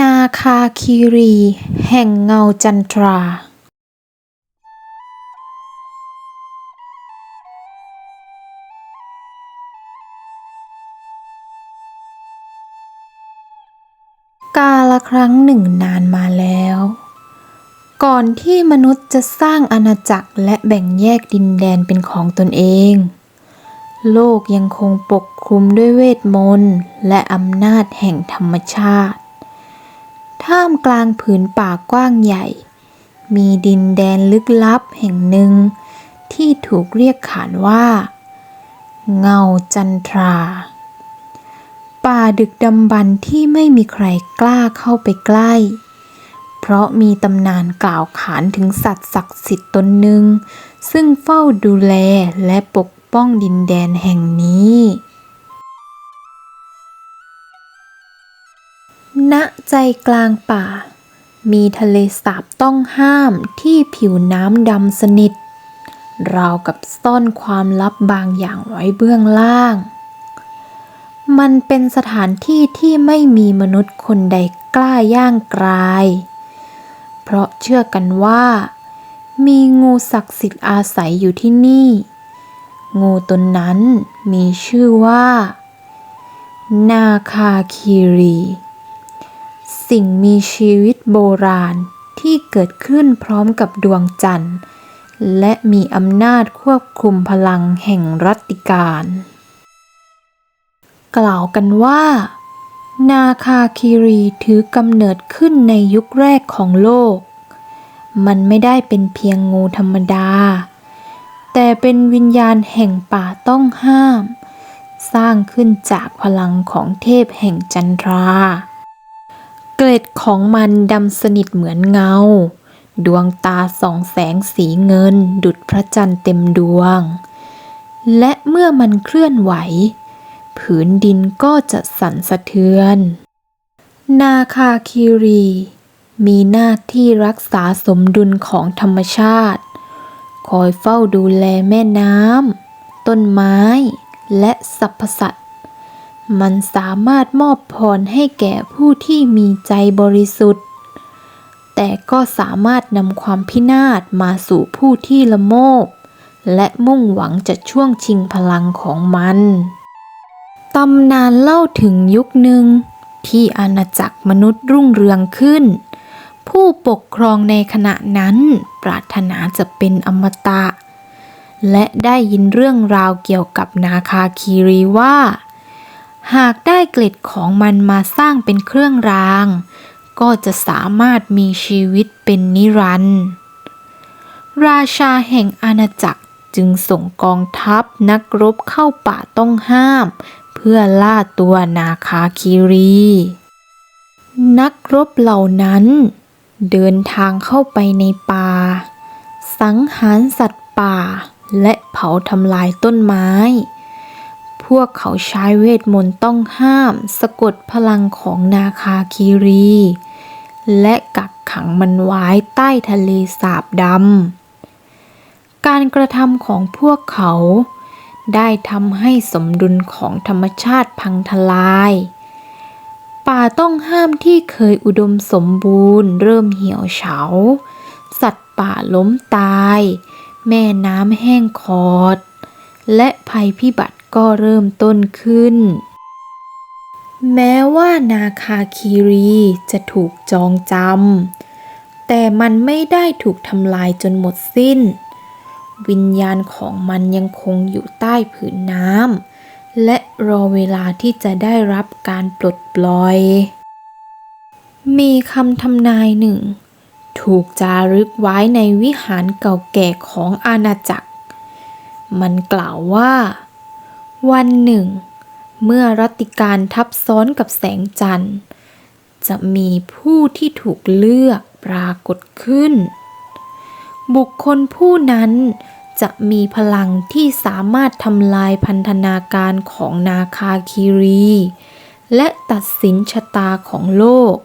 นาคาคีรี แห่งเงาจันทรา กาละครั้งหนึ่งนานมาแล้ว ก่อนที่มนุษย์จะสร้างอาณาจักรและแบ่งแยกดินแดนเป็นของตนเอง โลกยังคงปกคลุมด้วยเวทมนต์และอำนาจแห่งธรรมชาติ ท่ามกลางผืนป่ากว้างใหญ่ มีดินแดนลึกลับแห่งหนึ่ง ที่ถูกเรียกขานว่า เงาจันทรา ป่าดึกดำบรรที่ไม่มีใครกล้าเข้าไปใกล้ เพราะมีตำนานกล่าวขานถึงสัตว์ศักดิ์สิทธิ์ตนหนึ่ง ซึ่งเฝ้าดูแลและปกป้องดินแดนแห่งนี้ ณใจกลางป่า มีทะเลสาบต้องห้ามที่ผิวน้ำดำสนิท ราวกับซ่อนความลับบางอย่างไว้เบื้องล่าง มันเป็นสถานที่ที่ไม่มีมนุษย์คนใดกล้าย่างกราย เพราะเชื่อกันว่า มีงูศักดิ์สิทธิ์อาศัยอยู่ที่นี่ งูตนนั้นมีชื่อว่า นาคาคีรี สิ่งมีชีวิตโบราณที่เกิดขึ้นพร้อมกับดวงจันทร์ และมีอำนาจควบคุมพลังแห่งรัตติการ กล่าวกันว่า นาคาคีรีถือกำเนิดขึ้นในยุคแรกของโลก มันไม่ได้เป็นเพียงงูธรรมดา แต่เป็นวิญญาณแห่งป่าต้องห้าม สร้างขึ้นจากพลังของเทพแห่งจันทรา เกล็ดของมันดำสนิทเหมือนเงา ดวงตาส่องแสงสีเงิน ดุจพระจันทร์เต็มดวง และเมื่อมันเคลื่อนไหว ผืนดินก็จะสั่นสะเทือน นาคาคีรี มีหน้าที่รักษาสมดุลของธรรมชาติ คอยเฝ้าดูแลแม่น้ำต้นไม้ และสรรพสัตว์ มันสามารถมอบพรให้แก่ผู้ที่มีใจบริสุทธิ์ แต่ก็สามารถนำความพินาศมาสู่ผู้ที่ละโมบ และมุ่งหวังจะช่วงชิงพลังของมัน ตำนานเล่าถึงยุคหนึ่ง ที่อาณาจักรมนุษย์รุ่งเรืองขึ้น ผู้ปกครองในขณะนั้น ปรารถนาจะเป็นอมตะ และได้ยินเรื่องราวเกี่ยวกับนาคาคีรีว่า หากได้เกล็ดของมันมาสร้างเป็นเครื่องราง ก็จะสามารถมีชีวิตเป็นนิรันดร์ราชาแห่งอาณาจักรจึงส่งกองทัพนักรบเข้าป่าต้องห้าม เพื่อล่าตัวนาคาคีรี นักรบเหล่านั้น เดินทางเข้าไปในป่า สังหารสัตว์ป่า และเผาทำลายต้นไม้ วกเขาใช้เวทมนต์ต้องห้าม สะกดพลังของนาคาคีรี และกักขังมันไว้ใต้ทะเลสาบดำ การกระทำของพวกเขา ได้ทำให้สมดุลของธรรมชาติพังทลาย ป่าต้องห้ามที่เคยอุดมสมบูรณ์ เริ่มเหี่ยวเฉา สัตว์ป่าล้มตาย แม่น้ำแห้งขอดและภัยพิบัติ ก็เริ่มต้นขึ้น แม้ว่านาคาคีรีจะถูกจองจำแต่มันไม่ได้ถูกทำลายจนหมดสิ้น วิญญาณของมันยังคงอยู่ใต้ผืนน้ำและรอเวลาที่จะได้รับการปลดปล่อย มีคำทำนายหนึ่งถูกจารึกไว้ในวิหารเก่าแก่ของอาณาจักร มันกล่าวว่า วันหนึ่ง เมื่อรัติการทับซ้อนกับแสงจันทร์ จะมีผู้ที่ถูกเลือกปรากฏขึ้น บุคคลผู้นั้นจะมีพลังที่สามารถทำลายพันธนาการของนาคาคีรี และตัดสินชะตาของโลก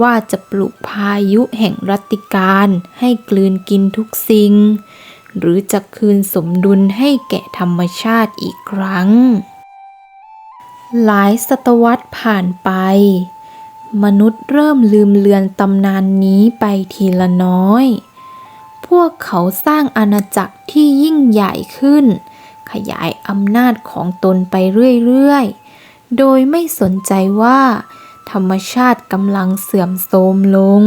ว่าจะปลุกพายุแห่งรัติการให้กลืนกินทุกสิ่ง หรือจะคืนสมดุลให้แก่ธรรมชาติอีกครั้ง หลายศตวรรษผ่านไป มนุษย์เริ่มลืมเลือนตำนานนี้ไปทีละน้อย พวกเขาสร้างอาณาจักรที่ยิ่งใหญ่ขึ้น ขยายอำนาจของตนไปเรื่อยๆ โดยไม่สนใจว่า ธรรมชาติกำลังเสื่อมโทรมลง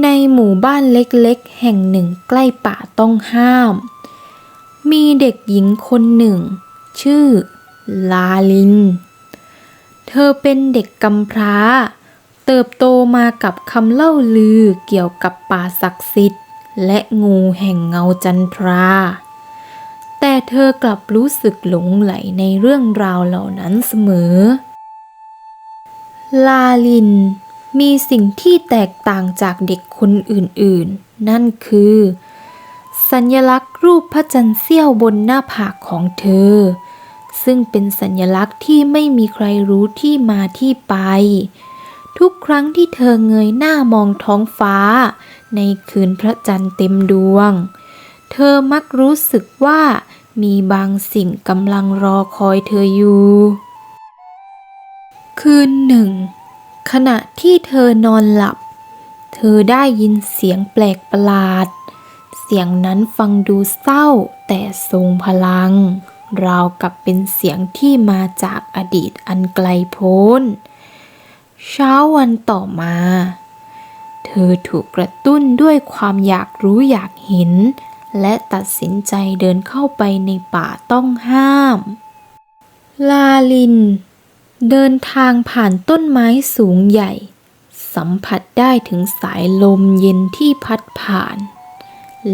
ในหมู่บ้านเล็กๆ แห่งหนึ่งใกล้ป่าต้องห้าม มีเด็กหญิงคนหนึ่ง ชื่อ ลาลิน เธอเป็นเด็กกำพร้า เติบโตมากับคำเล่าลือเกี่ยวกับป่าศักดิ์สิทธิ์ และงูแห่งเงาจันทรา แต่เธอกลับรู้สึกหลงไหลในเรื่องราวเหล่านั้นเสมอ ลาลิน มีสิ่งที่แตกต่างจากเด็กคนอื่นๆ นั่นคือ สัญลักษณ์รูปพระจันทร์เสี้ยวบนหน้าผากของเธอ ซึ่งเป็นสัญลักษณ์ที่ไม่มีใครรู้ที่มาที่ไป ทุกครั้งที่เธอเงยหน้ามองท้องฟ้า ในคืนพระจันทร์เต็มดวง เธอมักรู้สึกว่ามีบางสิ่งกำลังรอคอยเธออยู่ คืนหนึ่ง ขณะที่เธอนอนหลับ เธอได้ยินเสียงแปลกประหลาด เสียงนั้นฟังดูเศร้าแต่ทรงพลัง ราวกับเป็นเสียงที่มาจากอดีตอันไกลโพ้น เช้าวันต่อมา เธอถูกกระตุ้นด้วยความอยากรู้อยากเห็น และตัดสินใจเดินเข้าไปในป่าต้องห้าม ลาลิน เดินทางผ่านต้นไม้สูงใหญ่ สัมผัสได้ถึงสายลมเย็นที่พัดผ่าน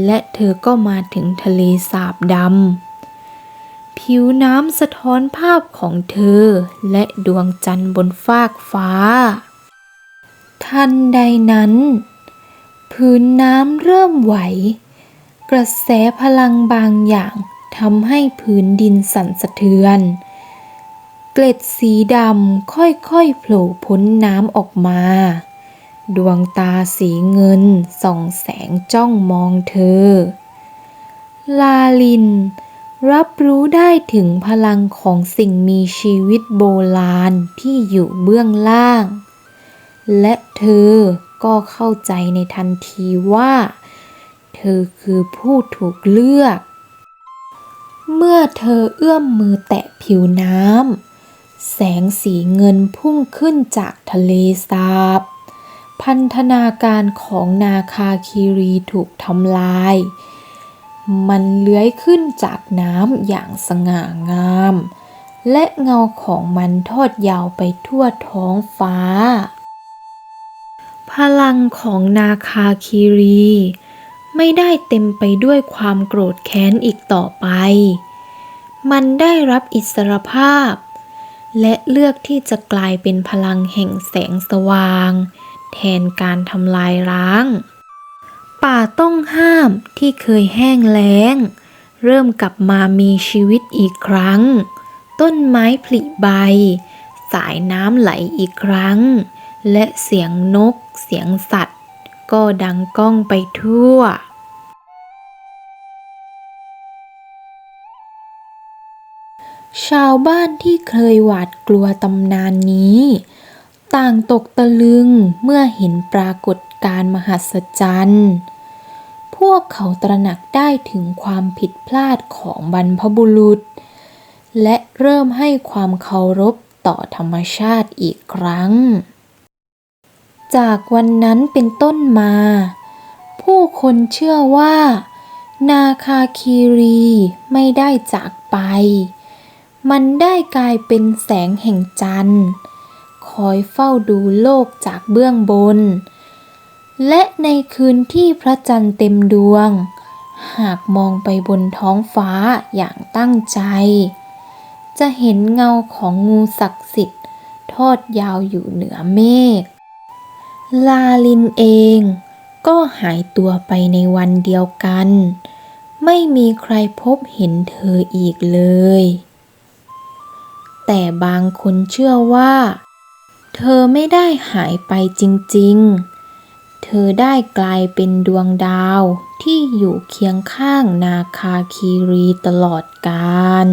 และเธอก็มาถึงทะเลสาบดำ ผิวน้ำสะท้อนภาพของเธอและดวงจันทร์บนฟากฟ้า ทันใดนั้น พื้นน้ำเริ่มไหว กระแสพลังบางอย่างทำให้พื้นดินสั่นสะเทือน เกล็ดสีดำค่อยๆโผล่พ้นน้ำออกมา ดวงตาสีเงินส่องแสงจ้องมองเธอ ลาลิน รับรู้ได้ถึงพลังของสิ่งมีชีวิตโบราณที่อยู่เบื้องล่าง และเธอก็เข้าใจในทันทีว่า เธอคือผู้ถูกเลือก เมื่อเธอเอื้อมมือแตะผิวน้ำ แสงสีเงินพุ่งขึ้นจากทะเลสาบ พันธนาการของนาคาคีรีถูกทำลาย มันเลื้อยขึ้นจากน้ำอย่างสง่างาม และเงาของมันทอดยาวไปทั่วท้องฟ้า พลังของนาคาคีรี ไม่ได้เต็มไปด้วยความโกรธแค้นอีกต่อไป มันได้รับอิสรภาพ และเลือกที่จะกลายเป็นพลังแห่งแสงสว่าง แทนการทำลายร้าง ป่าต้องห้ามที่เคยแห้งแล้ง เริ่มกลับมามีชีวิตอีกครั้ง ต้นไม้ผลิใบ สายน้ำไหลอีกครั้ง และเสียงนก เสียงสัตว์ ก็ดังก้องไปทั่ว ชาวบ้านที่เคยหวาดกลัวตำนานนี้ ต่างตกตะลึงเมื่อเห็นปรากฏการณ์มหัศจรรย์ พวกเขาตระหนักได้ถึงความผิดพลาดของบรรพบุรุษ และเริ่มให้ความเคารพต่อธรรมชาติอีกครั้ง จากวันนั้นเป็นต้นมา ผู้คนเชื่อว่า นาคาคีรีไม่ได้จากไป มันได้กลายเป็นแสงแห่งจันทร์ คอยเฝ้าดูโลกจากเบื้องบน และในคืนที่พระจันทร์เต็มดวง หากมองไปบนท้องฟ้าอย่างตั้งใจ จะเห็นเงาของงูศักดิ์สิทธิ์ทอดยาวอยู่เหนือเมฆ ลาลินเองก็หายตัวไปในวันเดียวกัน ไม่มีใครพบเห็นเธออีกเลย แต่บางคนเชื่อว่า เธอไม่ได้หายไปจริงๆ เธอได้กลายเป็นดวงดาวที่อยู่เคียงข้างนาคาคีรีตลอดกาล